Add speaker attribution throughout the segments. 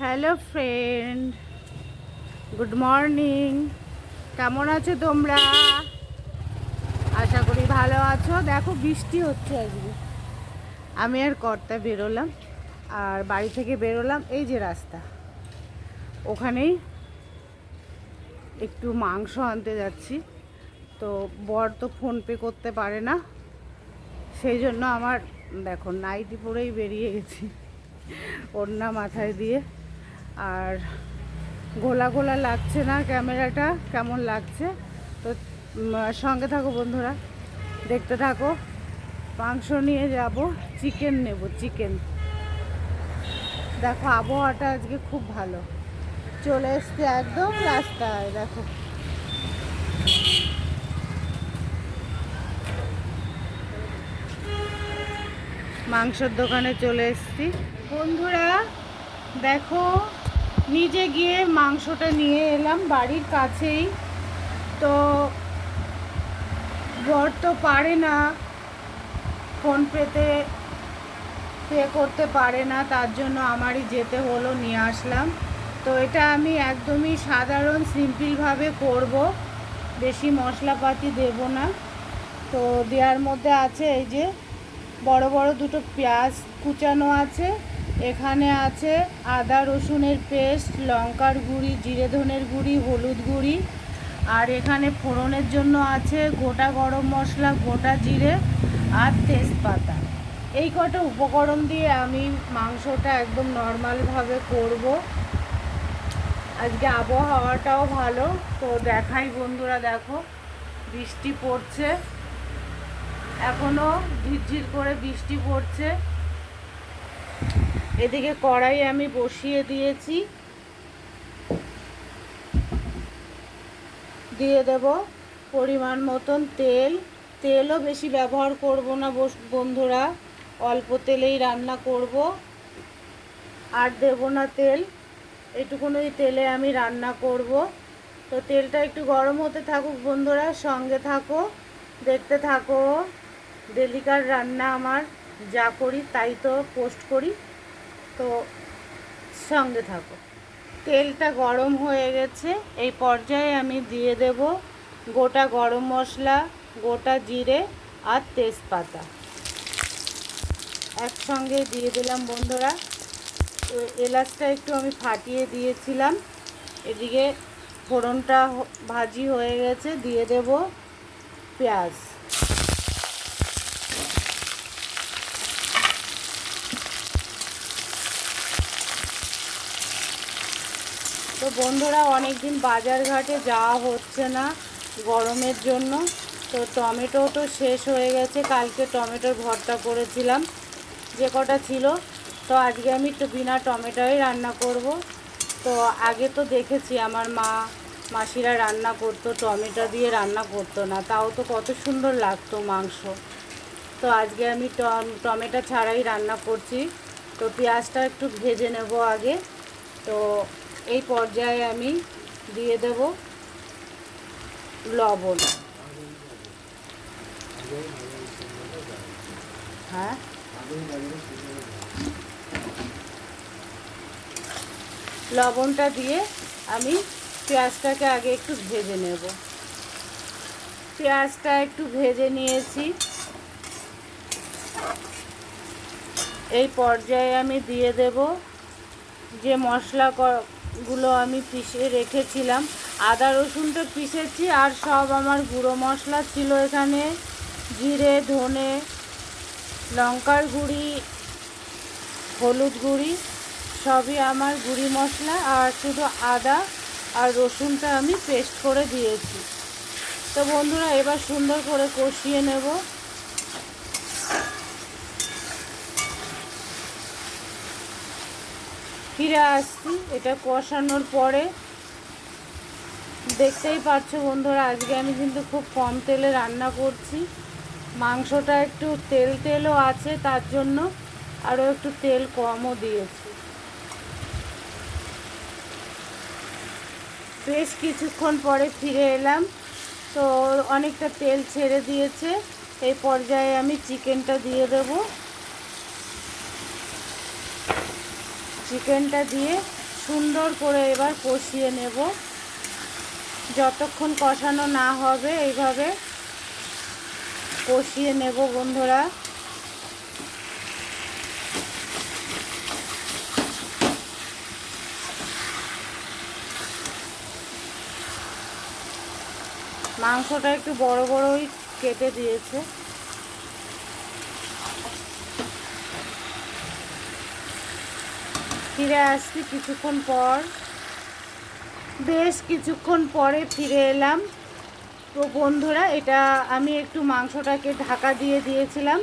Speaker 1: Hello friend good morning কেমন আছো তোমরা? আশা করি ভালো আছো। দেখো, বৃষ্টি হচ্ছে আজকে। আমি আর কর্তা বেরোলাম, আর বাড়ি থেকে বেরোলাম এই যে রাস্তা। ওখানেই একটু মাংস আনতে যাচ্ছি। তো বর তো ফোনপে করতে পারে না। সেই জন্য আমার, দেখো নাইটি পরেই বেরিয়ে গেছি ওড়না মাথায় দিয়ে। আর গোলা গোলা লাগছে না ক্যামেরাটা, কেমন লাগছে? তো সঙ্গে থাকো বন্ধুরা, দেখতে থাকো। মাংস নিয়ে যাব চিকেন নেব চিকেন দেখো, আবহাওয়াটা আজকে খুব ভালো। চলে এসছে একদম রাস্তায়, দেখো। মাংসের দোকানে চলে এসছি। বন্ধুরা, দেখো, নিজে গিয়ে মাংসটা নিয়ে এলাম বাড়ির কাছেই। তো বর তো পারে না, ফোনপেতে পে করতে পারে না, তার জন্য আমারই যেতে হলো, নিয়ে আসলাম। তো এটা আমি একদমই সাধারণ, সিম্পলভাবে করব। বেশি মশলাপাতি দেব না। তো দেওয়ার মধ্যে আছে এই যে বড় বড় দুটো পেঁয়াজ কুচানো আছে। এখানে আছে আদা, রসুনের পেস্ট, লঙ্কার গুঁড়ি, জিরে ধনের গুঁড়ি, হলুদ গুঁড়ি। আর এখানে ফোড়নের জন্য আছে গোটা গরম মশলা, গোটা জিরে আর তেজপাতা। এই কটা উপকরণ দিয়ে আমি মাংসটা একদম নর্মালভাবে করব। আজকে আবহাওয়াটাও ভালো, তো দেখাই বন্ধুরা, দেখো, বৃষ্টি পড়ছে। এখনও ঝিরঝির করে বৃষ্টি পড়ছে। এদিকে কড়াই আমি বসিয়ে দিয়েছি। দিয়ে দেব পরিমাণ মতন তেল। তেলও বেশি ব্যবহার করব না বন্ধুরা, অল্প তেলেই রান্না করব। আর দেব না তেল এইটুকুনই তেলে আমি রান্না করব। তো তেলটা একটু গরম হতে থাকুক বন্ধুরা, সঙ্গে থাকো, দেখতে থাকো। ডেলিকার রান্না আমার যা করি, তাই তো পোস্ট করি। তো সঙ্গে থাকো। তেলটা গরম হয়ে গেছে। এই পর্যায়ে আমি দিয়ে দেব গোটা গরম মশলা, গোটা জিরে আর তেজপাতা। একসঙ্গে দিয়ে দিলাম বন্ধুরা। এলাচটা একটু আমি ফাটিয়ে দিয়েছিলাম। এদিকে ফোড়নটা ভাজি হয়ে গেছে। দিয়ে দেব পেঁয়াজ। তো বন্ধুরা অনেক দিন বাজার ঘাটে যাওয়া হচ্ছে না গরমের জন্য। তো টমেটো তো শেষ হয়ে গেছে, কালকে টমেটোর ভর্তা করেছিলাম, যে কটা ছিল। তো আজকে আমি একটু বিনা টমেটোই রান্না করব। তো আগে তো দেখেছি আমার মা, মাসিরা রান্না করতো, টমেটো দিয়ে রান্না করতো না, তাও তো কত সুন্দর লাগতো মাংস। তো আজকে আমি টম- টমেটো ছাড়াই রান্না করছি। তো পেঁয়াজটা একটু ভেজে নেব আগে। তো এই পর্যায়ে আমি দিয়ে দেব লবণ। হ্যাঁ? লবণটা দিয়ে আমি পেঁয়াজটাকে আগে একটু ভেজে নেব। পেঁয়াজটা একটু ভেজে নিয়েছি। এই পর্যায়ে আমি দিয়ে দেব যে মশলা গুলো আমি পিষে রেখেছিলাম। আদা রসুনটা পিষেছি আর সব আমার গুঁড়ো মশলা ছিল এখানে। জিরে, ধনে, লঙ্কার গুঁড়ি, হলুদ গুঁড়ি, সবই আমার গুঁড়ি মশলা আর শুধু আদা আর রসুনটা আমি পেস্ট করে দিয়েছি। তো বন্ধুরা এবার সুন্দর করে কষিয়ে নেব। ফিরে আসছি, এটা কষানোর পরে। দেখতেই পাচ্ছ বন্ধুরা, আজকে আমি কিন্তু খুব কম তেলে রান্না করছি। মাংসটা একটু তেল তেলও আছে তার জন্য, আরও একটু তেল কমও দিয়েছি। বেশ কিছুক্ষণ পরে ফিরে এলাম। তো অনেকটা তেল ছেড়ে দিয়েছে, এই পর্যায়ে আমি চিকেনটা দিয়ে দেব। চিকেনটা দিয়ে সুন্দর করে এবার কষিয়ে নেব। যতক্ষণ কষানো না হবে, এইভাবে কষিয়ে নেব বন্ধুরা। মাংসটা একটু বড় বড়ই কেটে দিয়েছে। ফিরে আসছি কিছুক্ষণ পর। বেশ কিছুক্ষণ পরে ফিরে এলাম। তো বন্ধুরা, এটা আমি একটু মাংসটাকে ঢাকা দিয়ে দিয়েছিলাম।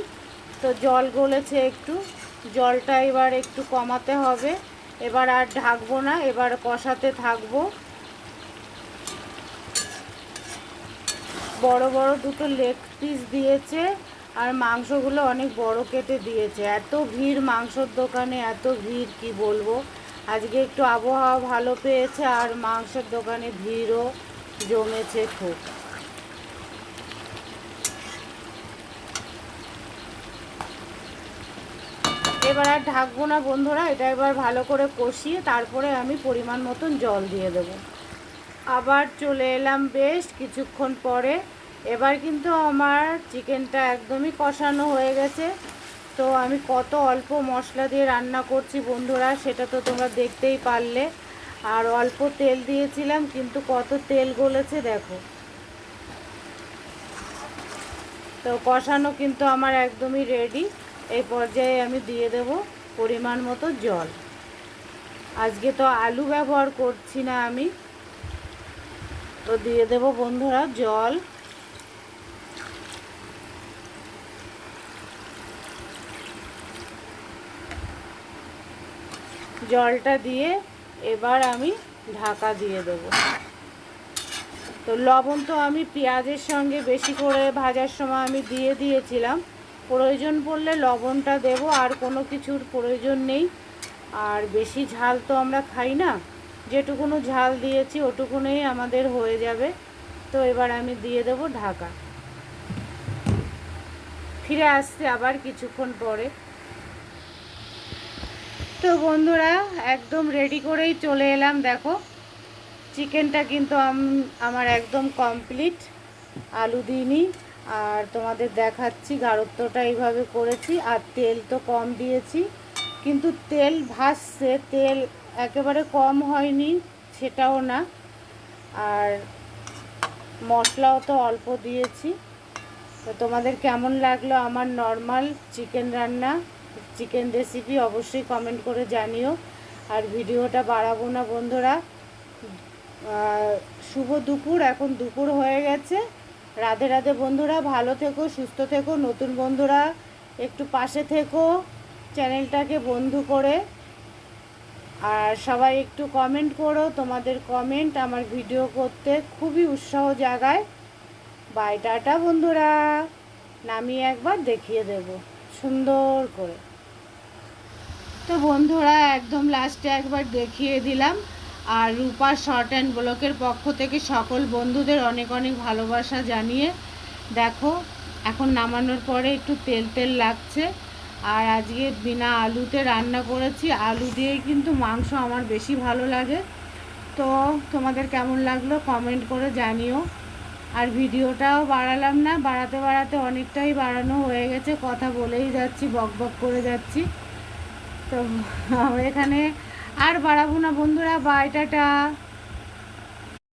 Speaker 1: তো জল গলেছে একটু। জলটা এবার একটু কমাতে হবে। এবার আর ঢাকবো না, এবার কষাতে থাকব। বড় বড় দুটো লেগ পিস দিয়েছে। আর মাংসগুলো অনেক বড় কেটে দিয়েছে। এত ভিড় মাংসর দোকানে, এত ভিড়, কি বলব? আজকে একটু আবহাওয়া ভালো পেয়েছে আর মাংসের দোকানে ভিড়ও জমেছে খুব। এবার আর ঢাকবো না বন্ধুরা, এটা এবার ভালো করে কষিয়ে তারপরে আমি পরিমাণ মতন জল দিয়ে দেবো। আবার চলে এলাম বেশ কিছুক্ষণ পরে এবার কিন্তু আমার চিকেনটা একদমই কষানো হয়ে গেছে। তো আমি কত অল্প মশলা দিয়ে রান্না করছি বন্ধুরা, সেটা তো তোমরা দেখতেই পারলে। আর অল্প তেল দিয়েছিলাম, কিন্তু কত তেল গলেছে দেখো। তো কষানো কিন্তু আমার একদমই রেডি এই পর্যায়ে আমি দিয়ে দেব পরিমাণ মতো জল। আজকে তো আলু ব্যবহার করছি না আমি। তো দিয়ে দেব বন্ধুরা জল। জলটা দিয়ে এবার আমি ঢাকা দিয়ে দেব। তো লবণ তো আমি পেঁয়াজের সঙ্গে বেশি করে ভাজার সময় আমি দিয়ে দিয়েছিলাম। প্রয়োজন পড়লে লবণটা দেব, আর কোনো কিছুর প্রয়োজন নেই। আর বেশি ঝাল তো আমরা খাই না, যেটুকুনো ঝাল দিয়েছি ওটুকুনেই আমাদের হয়ে যাবে। তো এবার আমি দিয়ে দেব ঢাকা। ফিরে আসছে আবার কিছুক্ষণ পরে। তো বন্ধুরা, একদম রেডি করেই চলে এলাম, দেখো। চিকেনটা কিন্তু আমার একদম কমপ্লিট আলু দিইনি, আর তোমাদের দেখাচ্ছি, গাঢ়ত্বটা এইভাবে করেছি, আর তেল তো কম দিয়েছি। কিন্তু তেল ভাসছে, তেল একেবারে কম হয়নি, সেটাও না। আর মশলাও তো অল্প দিয়েছি। তো তোমাদের কেমন লাগল আমার নর্মাল চিকেন রান্না? চিকেন রেসিপি অবশ্যই কমেন্ট করে জানিও। আর ভিডিওটা বাড়াবো না বন্ধুরা। শুভ দুপুর, এখন দুপুর হয়ে গেছে। রাধে রাধে বন্ধুরা, ভালো থেকো, সুস্থ থেকো, নতুন বন্ধুরা একটু পাশে থেকো, চ্যানেলটাকে বন্ধু করে। আর সবাই একটু কমেন্ট করো, তোমাদের কমেন্ট আমার ভিডিও করতে খুবই উৎসাহ জাগায়। বাই টাটা বন্ধুরা। নামিয়ে একবার দেখিয়ে দেব, সুন্দর করে। তো বন্ধুরা, একদম লাস্টে একবার দেখিয়ে দিলাম। আর রূপা শর্ট অ্যান্ড ব্লকের পক্ষ থেকে সকল বন্ধুদের অনেক অনেক ভালোবাসা জানিয়ে, দেখো, এখন নামানোর পরে একটু তেল তেল লাগছে। আর আজকে বিনা আলুতে রান্না করেছি। আলু দিয়ে কিন্তু মাংস আমার বেশি ভালো লাগে। তো তোমাদের কেমন লাগল কমেন্ট করে জানিও। আর ভিডিওটাও বাড়ালাম না, বাড়াতে বাড়াতে অনেকটাই বাড়ানো হয়ে গেছে। কথা বলেই যাচ্ছি, বক বক করে যাচ্ছি। তো এখানে আর বাড়াবো না বন্ধুরা বাই টাটা।